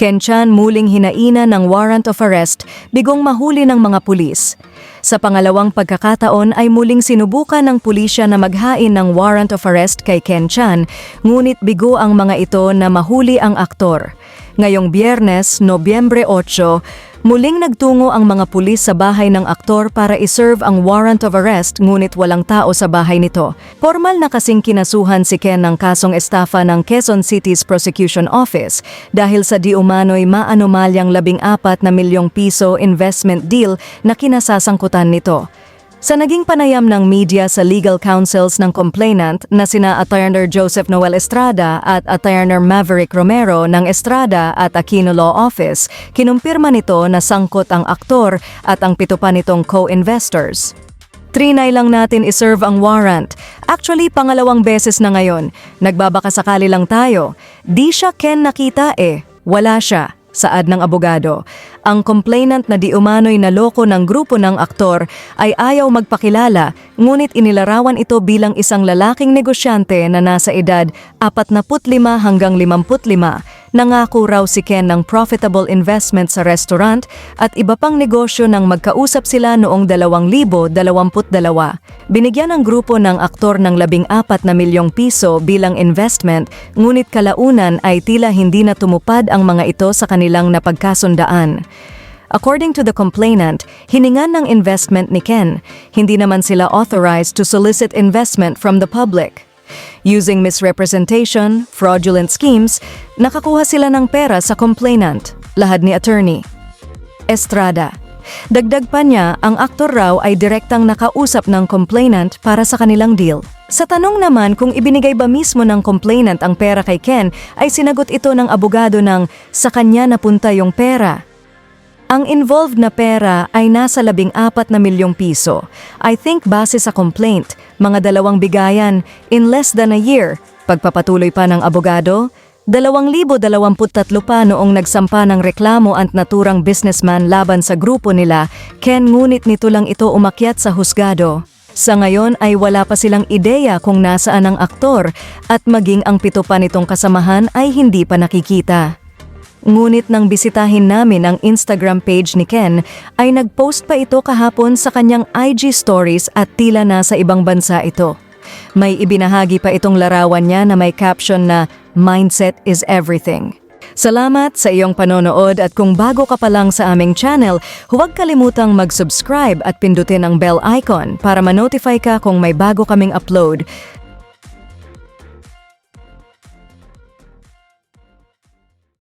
Ken Chan muling hinaina ng warrant of arrest bigong mahuli ng mga pulis. Sa pangalawang pagkakataon ay muling sinubukan ng pulisya na maghain ng warrant of arrest kay Ken Chan, ngunit bigo ang mga ito na mahuli ang aktor. Ngayong biyernes, Nobyembre 8, muling nagtungo ang mga pulis sa bahay ng aktor para iserve ang warrant of arrest ngunit walang tao sa bahay nito. Formal na kasing kinasuhan si Ken ng kasong estafa ng Quezon City's Prosecution Office dahil sa di umano'y maanomalyang labing apat na milyong piso investment deal na kinasasangkutan nito. Sa naging panayam ng media sa legal counsels ng complainant na sina Attorney Joseph Noel Estrada at Attorney Maverick Romero ng Estrada at Aquino Law Office, kinumpirma nito na sangkot ang aktor at ang pito pa nitong co-investors. Trinay lang natin iserve ang warrant. Actually, pangalawang beses na ngayon. Nagbabakasakali lang tayo. Di siya Ken nakita eh. Wala siya. Saad ng abogado. Ang complainant na di umano'y naloko ng grupo ng aktor ay ayaw magpakilala, ngunit inilarawan ito bilang isang lalaking negosyante na nasa edad 45 hanggang 55. Nangako raw si Ken ng profitable investment sa restaurant at iba pang negosyo nang magkausap sila noong 2022. Binigyan ng grupo ng aktor ng 14 na milyong piso bilang investment, ngunit kalaunan ay tila hindi na tumupad ang mga ito sa kanilang napagkasundaan. According to the complainant, hiningan ng investment ni Ken. Hindi naman sila authorized to solicit investment from the public. Using misrepresentation, fraudulent schemes, nakakuha sila ng pera sa complainant, lahad ni attorney. Estrada. Dagdag pa niya, ang aktor raw ay direktang nakausap ng complainant para sa kanilang deal. Sa tanong naman kung ibinigay ba mismo ng complainant ang pera kay Ken, ay sinagot ito ng abogado ng sa kanya napunta yung pera. Ang involved na pera ay nasa labing apat na milyong piso. I think base sa complaint, mga dalawang bigayan in less than a year. Pagpapatuloy pa ng abogado, 2023 pa noong nagsampa ng reklamo at naturang businessman laban sa grupo nila, Ken ngunit nito lang ito umakyat sa husgado. Sa ngayon ay wala pa silang ideya kung nasaan ang aktor at maging ang pito pa nitong kasamahan ay hindi pa nakikita. Ngunit nang bisitahin namin ang Instagram page ni Ken, ay nagpost pa ito kahapon sa kanyang IG stories at tila nasa ibang bansa ito. May ibinahagi pa itong larawan niya na may caption na Mindset is everything. Salamat sa iyong panonood at kung bago ka pa lang sa aming channel, huwag kalimutang mag-subscribe at pindutin ang bell icon para ma-notify ka kung may bago kaming upload.